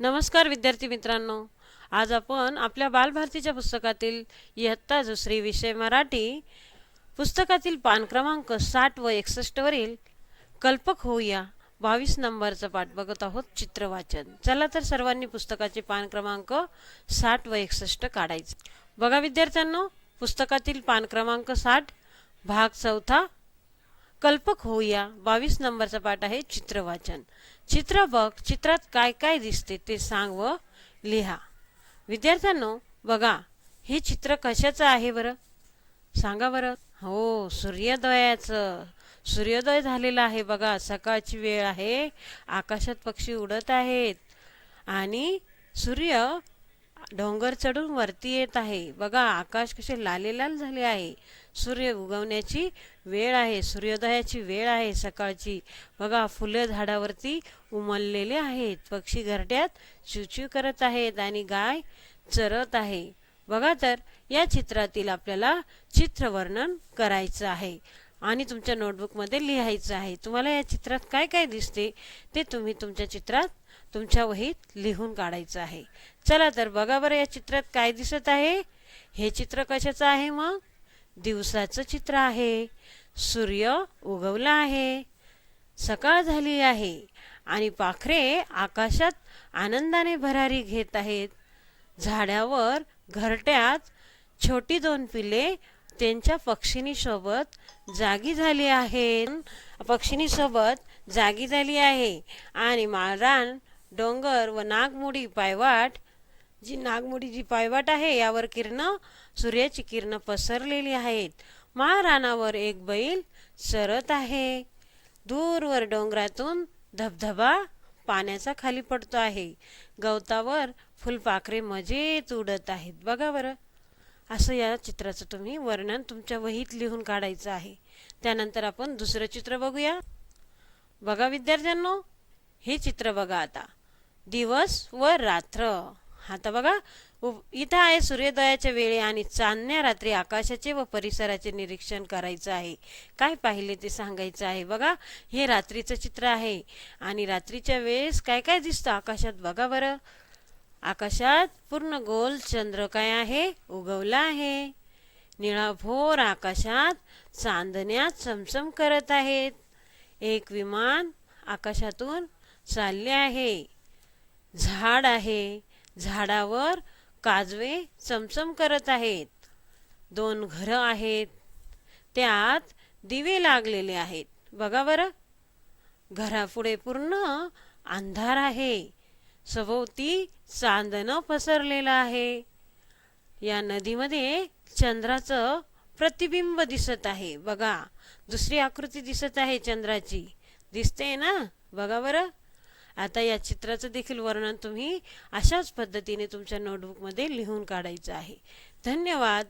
नमस्कार विद्यार्थी मित्रांनो. आज आपण आपल्या बालभारतीच्या पुस्तकातील इयत्ता दुसरी विषय मराठी पुस्तकातील पान क्रमांक साठ व एकसष्टवरील कल्पक होऊया बावीस नंबरचा पाठ बघत आहोत चित्रवाचन. चला तर सर्वांनी पुस्तकाचे पान क्रमांक साठ व एकसष्ट काढायचे. बघा विद्यार्थ्यांनो पुस्तकातील पान क्रमांक साठ भाग चौथा कल्पक होऊया. बावीस नंबरचा पाठ आहे चित्रवाचन. चित्र बघ चित्रात काय काय दिसते ते सांग व लिहा. विद्यार्थ्यांनो बघा हे चित्र कशाचं आहे बरं? सांगा बरं. हो सूर्योदयाचं. सूर्योदय झालेला आहे बघा. सकाळची वेळ आहे. आकाशात पक्षी उडत आहेत. आणि सूर्य डोंगर चढून वरती येत आहे. बघा आकाश कसे लालेलाल झाले आहे. सूर्य उगवण्याची वेळ आहे. सूर्योदयाची वेळ आहे सकाळची. बघा फुलं झाडावरती उमललेले आहेत. पक्षी घरट्यात चिवचिव करत आहेत आणि गाय चरत आहे. बघा तर या चित्रातील आपल्याला चित्रवर्णन करायचं आहे. आणि तुमच्या नोटबुकमध्ये लिहायचं आहे. तुम्हाला या चित्रात काय काय दिसते ते तुम्ही तुमच्या चित्रात तुमच्या वहीत लिहून काढायचं आहे. चला तर बघा बरं या चित्रात काय दिसत आहे. हे चित्र कशाचं आहे मग? दिवसाचं चित्र आहे. सूर्य उगवला आहे. सकाळ झाली आहे. आणि पाखरे आकाशात आनंदाने भरारी घेत आहेत. झाडावर घरट्यात छोटी दोन पिले त्यांच्या पक्षिणीसोबत जागी झाली आहे. पक्षिणीसोबत जागी झाली आहे. आणि माळरान डोंगर व नागमोडी पायवाट जी नागमोडी जी पायवाट आहे यावर किरण सूर्याची किरण पसरलेली आहेत. महारानावर एक बैल चरत आहे. दूरवर डोंगरातून धबधबा पाण्याचा खाली पडतो आहे. गवतावर फुलपाखरे मजेत उडत आहेत. बघा बरं. असं या चित्राचं तुम्ही वर्णन तुमच्या वहीत लिहून काढायचं आहे. त्यानंतर आपण दुसरं चित्र बघूया. बघा विद्यार्थ्यांनो हे चित्र बघा आता. दिवस व रात्र. आता बघा उ- इथं आहे सूर्योदयाच्या वेळी आणि चांदण्या रात्री आकाशाचे व परिसराचे निरीक्षण करायचं आहे. काय पाहिले ते सांगायचं आहे. बघा हे रात्रीचं चित्र आहे. आणि रात्रीच्या वेळेस काय काय दिसतं आकाशात? बघा बरं. आकाशात पूर्ण गोल चंद्र काय आहे? उगवला आहे. निळाभोर आकाशात चांदण्या चमचम करत आहेत. एक विमान आकाशातून चालले आहे. झाड आहे. झाडावर काजवे चमचम करत आहेत. दोन घरं आहेत. त्यात दिवे लागलेले आहेत. बघा बरं. घरापुढे पूर्ण अंधार आहे. सभोवती चांदणं पसरलेलं आहे. या नदीमध्ये चंद्राचं प्रतिबिंब दिसत आहे. बघा दुसरी आकृती दिसत आहे चंद्राची. दिसते ना? बघा बरं. आता या चित्राचं देखील वर्णन तुम्ही अशाच पद्धतीने तुमच्या नोटबुकमध्ये लिहून काढायचं आहे. धन्यवाद.